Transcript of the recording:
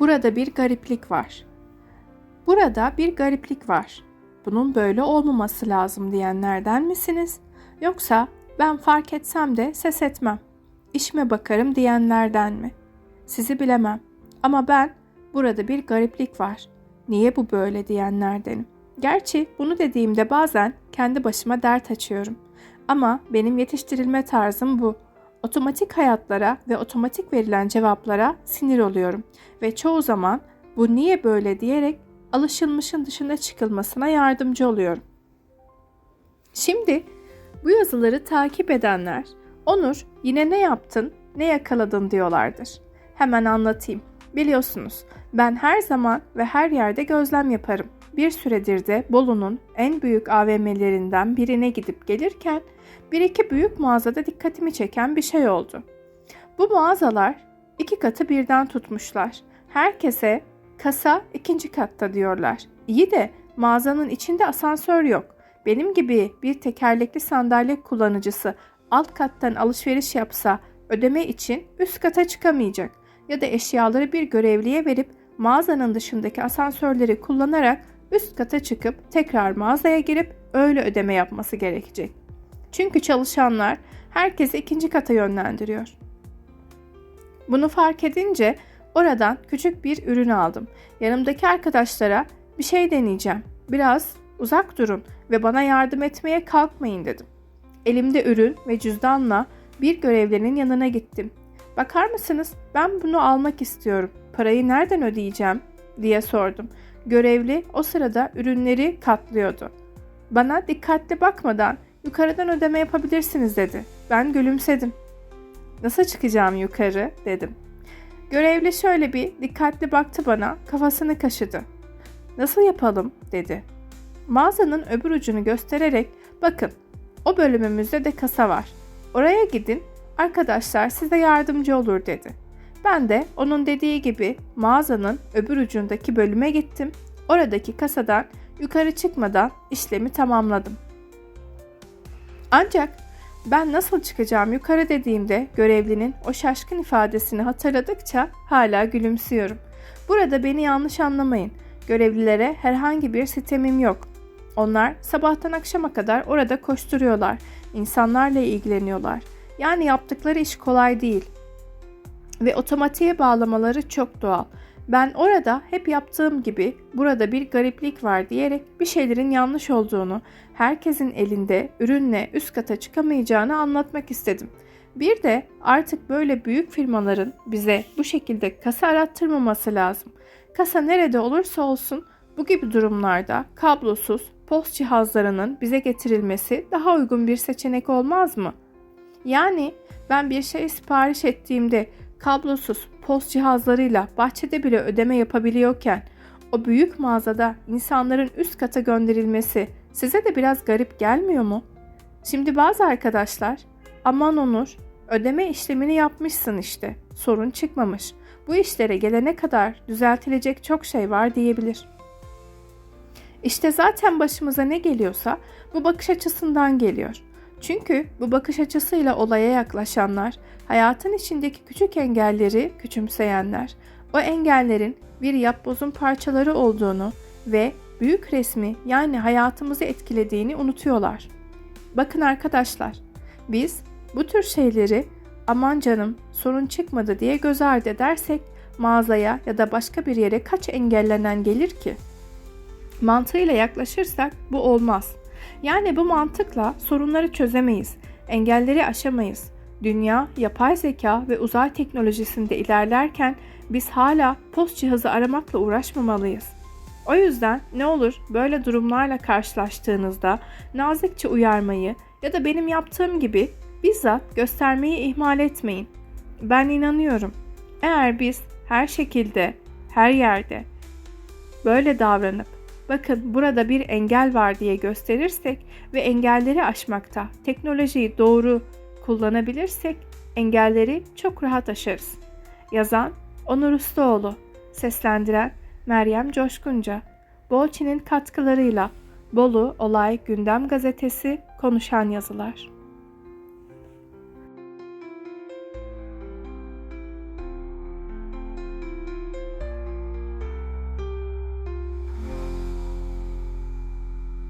Burada bir gariplik var. Burada bir gariplik var. Bunun böyle olmaması lazım diyenlerden misiniz? Yoksa ben fark etsem de ses etmem. İşime bakarım diyenlerden mi? Sizi bilemem. Ama ben burada bir gariplik var. Niye bu böyle diyenlerdenim. Gerçi bunu dediğimde bazen kendi başıma dert açıyorum. Ama benim yetiştirilme tarzım bu. Otomatik hayatlara ve otomatik verilen cevaplara sinir oluyorum ve çoğu zaman bu niye böyle diyerek alışılmışın dışına çıkılmasına yardımcı oluyorum. Şimdi bu yazıları takip edenler Onur yine ne yaptın, ne yakaladın diyorlardır. Hemen anlatayım. Biliyorsunuz ben her zaman ve her yerde gözlem yaparım. Bir süredir de Bolu'nun en büyük AVM'lerinden birine gidip gelirken bir iki büyük mağazada dikkatimi çeken bir şey oldu. Bu mağazalar iki katı birden tutmuşlar. Herkese kasa ikinci katta diyorlar. İyi de mağazanın içinde asansör yok. Benim gibi bir tekerlekli sandalye kullanıcısı alt kattan alışveriş yapsa ödeme için üst kata çıkamayacak ya da eşyaları bir görevliye verip mağazanın dışındaki asansörleri kullanarak üst kata çıkıp tekrar mağazaya girip öyle ödeme yapması gerekecek. Çünkü çalışanlar herkesi ikinci kata yönlendiriyor. Bunu fark edince oradan küçük bir ürün aldım. Yanımdaki arkadaşlara bir şey deneyeceğim. Biraz uzak durun ve bana yardım etmeye kalkmayın dedim. Elimde ürün ve cüzdanla bir görevlinin yanına gittim. Bakar mısınız? Ben bunu almak istiyorum. Parayı nereden ödeyeceğim? diye sordum. Görevli o sırada ürünleri katlıyordu. Bana dikkatli bakmadan yukarıdan ödeme yapabilirsiniz dedi. Ben gülümsedim. Nasıl çıkacağım yukarı dedim. Görevli şöyle bir dikkatli baktı bana, kafasını kaşıdı. Nasıl yapalım dedi. Mağazanın öbür ucunu göstererek bakın o bölümümüzde de kasa var. Oraya gidin arkadaşlar size yardımcı olur dedi. Ben de onun dediği gibi mağazanın öbür ucundaki bölüme gittim. Oradaki kasadan yukarı çıkmadan işlemi tamamladım. Ancak ben nasıl çıkacağım yukarı dediğimde görevlinin o şaşkın ifadesini hatırladıkça hala gülümsüyorum. Burada beni yanlış anlamayın. Görevlilere herhangi bir sitemim yok. Onlar sabahtan akşama kadar orada koşturuyorlar. insanlarla ilgileniyorlar. Yani yaptıkları iş kolay değil. Ve otomatiğe bağlamaları çok doğal. Ben orada hep yaptığım gibi burada bir gariplik var diyerek bir şeylerin yanlış olduğunu, herkesin elinde ürünle üst kata çıkamayacağını anlatmak istedim. Bir de artık böyle büyük firmaların bize bu şekilde kasa arattırmaması lazım. Kasa nerede olursa olsun bu gibi durumlarda kablosuz post cihazlarının bize getirilmesi daha uygun bir seçenek olmaz mı? Yani ben bir şey sipariş ettiğimde kablosuz post cihazlarıyla bahçede bile ödeme yapabiliyorken o büyük mağazada insanların üst kata gönderilmesi size de biraz garip gelmiyor mu? Şimdi bazı arkadaşlar aman Onur ödeme işlemini yapmışsın işte sorun çıkmamış. Bu işlere gelene kadar düzeltilecek çok şey var diyebilir. İşte zaten başımıza ne geliyorsa bu bakış açısından geliyor. Çünkü bu bakış açısıyla olaya yaklaşanlar, hayatın içindeki küçük engelleri küçümseyenler, o engellerin bir yapbozun parçaları olduğunu ve büyük resmi yani hayatımızı etkilediğini unutuyorlar. Bakın arkadaşlar, biz bu tür şeyleri aman canım sorun çıkmadı diye göz ardı edersek mağazaya ya da başka bir yere kaç engellenen gelir ki? Mantığıyla yaklaşırsak bu olmaz. Yani bu mantıkla sorunları çözemeyiz, engelleri aşamayız. Dünya, yapay zeka ve uzay teknolojisinde ilerlerken biz hala post cihazı aramakla uğraşmamalıyız. O yüzden ne olur böyle durumlarla karşılaştığınızda nazikçe uyarmayı ya da benim yaptığım gibi bizzat göstermeyi ihmal etmeyin. Ben inanıyorum. Eğer biz her şekilde, her yerde böyle davranıp bakın burada bir engel var diye gösterirsek ve engelleri aşmakta teknolojiyi doğru kullanabilirsek engelleri çok rahat aşarız. Yazan Onur Ustaoğlu, seslendiren Meryem Coşkunca, Bolçin'in katkılarıyla Bolu Olay Gündem Gazetesi konuşan yazılar.